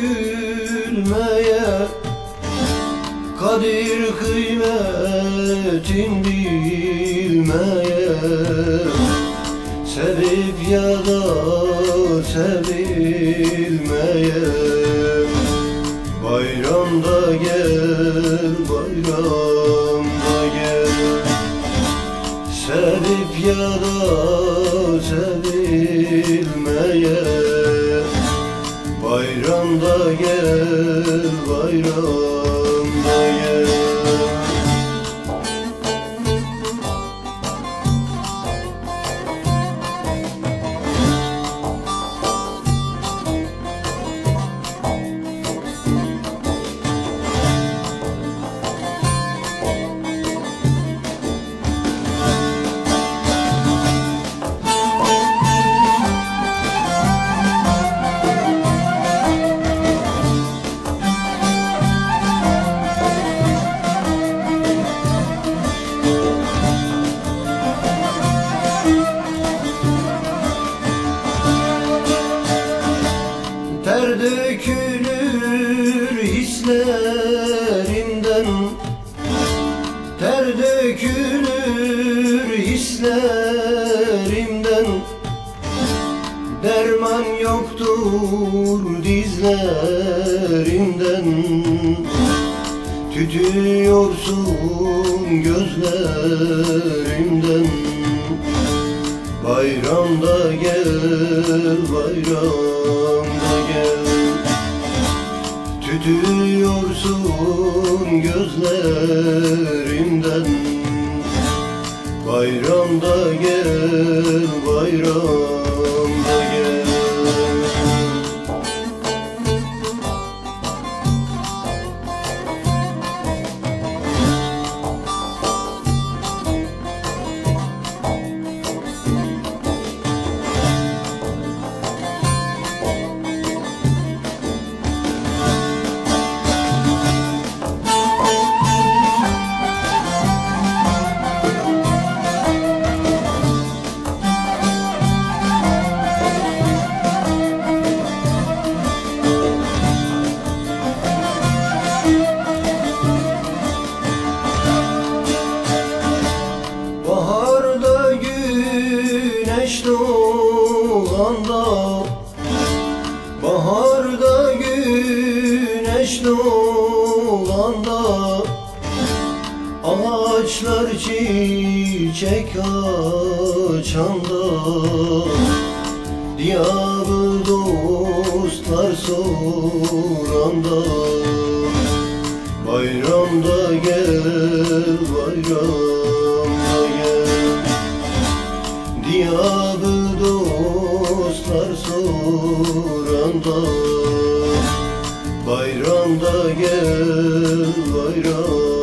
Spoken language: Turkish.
düşünmeye Kadir kıymetin bilmeye Sevip ya da sevilmeye. Bayramda gel, bayramda gel. Sevip ya da sevilmeye. Bayramda gel, bayramda Ter dökülür hislerimden Ter dökülür hislerimden Derman yoktur dizlerimden Tütüyorsun gözlerimden Bayramda gel, bayramda Tütüyorsun gözlerimden. Bayramda gel, bayramda güneş doğanda Baharda güneş doğanda Ağaçlar çiçek açanda Diyarı dostlar soranda. Bayramda gel, bayramda dostlar soranda Bayramda gel, bayramda